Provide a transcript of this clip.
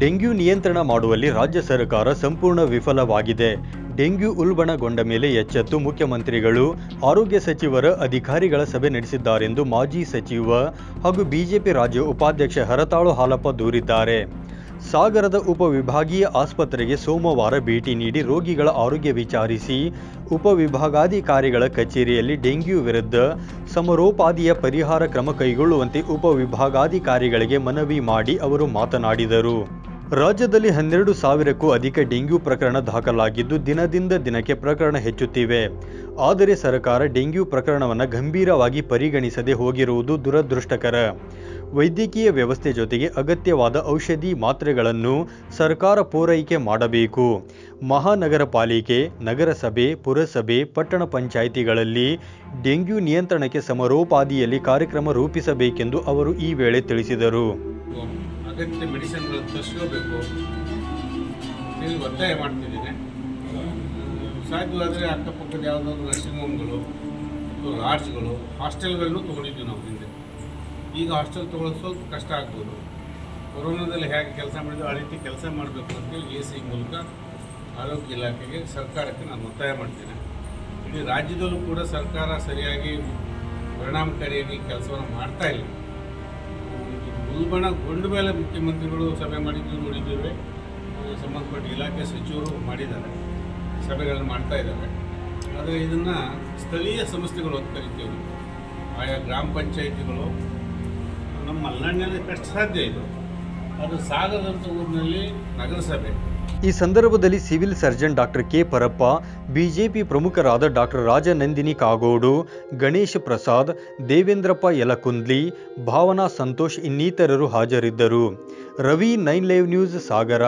Dengue ನಿಯಂತ್ರಣ ಮಾಡುವಲ್ಲಿ ರಾಜ್ಯ ಸರ್ಕಾರ ಸಂಪೂರ್ಣ ವಿಫಲವಾಗಿದೆ. ಡೆಂಗ್ಯೂ ಉಲ್ಬಣಗೊಂಡ ಮೇಲೆ ಎಚ್ಚೆತ್ತು ಮುಖ್ಯಮಂತ್ರಿಗಳು, ಆರೋಗ್ಯ ಸಚಿವರ ಅಧಿಕಾರಿಗಳ ಸಭೆ ನಡೆಸಿದ್ದಾರೆಂದು ಮಾಜಿ ಸಚಿವ ಹಾಗೂ ಬಿಜೆಪಿ ರಾಜ್ಯ ಉಪಾಧ್ಯಕ್ಷ ಹರತಾಳು ಹಾಲಪ್ಪ ದೂರಿದ್ದಾರೆ. ಸಾಗರದ ಉಪವಿಭಾಗೀಯ ಆಸ್ಪತ್ರೆಗೆ ಸೋಮವಾರ ಭೇಟಿ ನೀಡಿ ರೋಗಿಗಳ ಆರೋಗ್ಯ ವಿಚಾರಿಸಿ ಉಪವಿಭಾಗಾಧಿಕಾರಿಗಳ ಕಚೇರಿಯಲ್ಲಿ ಡೆಂಗ್ಯೂ ವಿರುದ್ಧ ಸಮರೋಪಾದಿಯ ಪರಿಹಾರ ಕ್ರಮ ಕೈಗೊಳ್ಳುವಂತೆ ಉಪವಿಭಾಗಾಧಿಕಾರಿಗಳಿಗೆ ಮನವಿ ಮಾಡಿ ಅವರು ಮಾತನಾಡಿದರು. ರಾಜ್ಯದಲ್ಲಿ ಹನ್ನೆರಡು ಸಾವಿರಕ್ಕೂ ಅಧಿಕ ಡೆಂಗ್ಯೂ ಪ್ರಕರಣ ದಾಖಲಾಗಿದ್ದು ದಿನದಿಂದ ದಿನಕ್ಕೆ ಪ್ರಕರಣ ಹೆಚ್ಚುತ್ತಿವೆ. ಆದರೆ ಸರ್ಕಾರ ಡೆಂಗ್ಯೂ ಪ್ರಕರಣವನ್ನು ಗಂಭೀರವಾಗಿ ಪರಿಗಣಿಸದೆ ಹೋಗಿರುವುದು ದುರದೃಷ್ಟಕರ. ವೈದ್ಯಕೀಯ ವ್ಯವಸ್ಥೆ ಜೊತೆಗೆ ಅಗತ್ಯವಾದ ಔಷಧಿ ಮಾತ್ರೆಗಳನ್ನು ಸರ್ಕಾರ ಪೂರೈಕೆ ಮಾಡಬೇಕು. ಮಹಾನಗರ ಪಾಲಿಕೆ ನಗರಸಭೆ, ಪುರಸಭೆ, ಪಟ್ಟಣ ಪಂಚಾಯಿತಿಗಳಲ್ಲಿ ಡೆಂಗ್ಯೂ ನಿಯಂತ್ರಣಕ್ಕೆ ಸಮರೋಪಾದಿಯಲ್ಲಿ ಕಾರ್ಯಕ್ರಮ ರೂಪಿಸಬೇಕೆಂದು ಅವರು ಈ ವೇಳೆ ತಿಳಿಸಿದರು. ಅಗತ್ಯ ಮೆಡಿಸಿನ್ಗಳು ತರಿಸ್ಕೋಬೇಕು. ಇಲ್ಲಿ ಒತ್ತಾಯ ಮಾಡ್ತಿದ್ದೀನಿ ಸಾಧ್ಯವಾದರೆ ಅಕ್ಕಪಕ್ಕದ ಯಾವುದಾದ್ರು ನರ್ಸಿಂಗ್ ಹೋಮ್ಗಳು ಲಾಡ್ಜ್ಗಳು ಹಾಸ್ಟೆಲ್ಗಳನ್ನು ತೊಗೊಂಡಿದ್ವಿ ನಾವು ಹಿಂದೆ. ಈಗ ಹಾಸ್ಟೆಲ್ ತೊಗೊಳೋದು ಸ್ವಲ್ಪ ಕಷ್ಟ ಆಗ್ಬೋದು. ಕೊರೋನಾದಲ್ಲಿ ಹೇಗೆ ಕೆಲಸ ಮಾಡಿದ್ರು, ಆ ರೀತಿ ಕೆಲಸ ಮಾಡಬೇಕು ಅಂತೇಳಿ ಎ ಸಿ ಮೂಲಕ ಆರೋಗ್ಯ ಇಲಾಖೆಗೆ ಸರ್ಕಾರಕ್ಕೆ ನಾನು ಒತ್ತಾಯ ಮಾಡ್ತೇನೆ. ಇಡೀ ರಾಜ್ಯದಲ್ಲೂ ಕೂಡ ಸರ್ಕಾರ ಸರಿಯಾಗಿ ಪರಿಣಾಮಕಾರಿಯಾಗಿ ಕೆಲಸವನ್ನು ಮಾಡ್ತಾ ಇಲ್ಲ. ಉಲ್ಬಣಗೊಂಡ ಮೇಲೆ ಮುಖ್ಯಮಂತ್ರಿಗಳು ಸಭೆ ಮಾಡಿದ್ದು ನೋಡಿದ್ದೇವೆ. ಸಂಬಂಧಪಟ್ಟ ಇಲಾಖೆ ಸಚಿವರು ಮಾಡಿದ್ದಾರೆ, ಸಭೆಗಳನ್ನು ಮಾಡ್ತಾ ಇದ್ದಾರೆ. ಆದರೆ ಇದನ್ನು ಸ್ಥಳೀಯ ಸಂಸ್ಥೆಗಳು ಅಂತ ಕರಿತೀವಿ. ಆಯಾ ಗ್ರಾಮ ಪಂಚಾಯಿತಿಗಳು, ನಮ್ಮ ಮಲೆನಾಡಿನಲ್ಲಿ ಕಷ್ಟ ಸಾಧ್ಯ ಇದು. ಅದು ಸಾಗದಂಥ ಊರಿನಲ್ಲಿ ನಗರಸಭೆ. ಈ ಸಂದರ್ಭದಲ್ಲಿ civil surgeon doctor K Parappa, BJP ಪ್ರಮುಖರಾದ ಡಾಕ್ಟರ್ ರಾಜನಂದಿನಿ ಕಾಗೋಡು, ಗಣೇಶ್ ಪ್ರಸಾದ್, ದೇವೇಂದ್ರಪ್ಪ ಯಲಕುಂದ್ಲಿ, ಭಾವನಾ ಸಂತೋಷ್ ಇನ್ನಿತರರು ಹಾಜರಿದ್ದರು. Ravi nine live news, Sagara.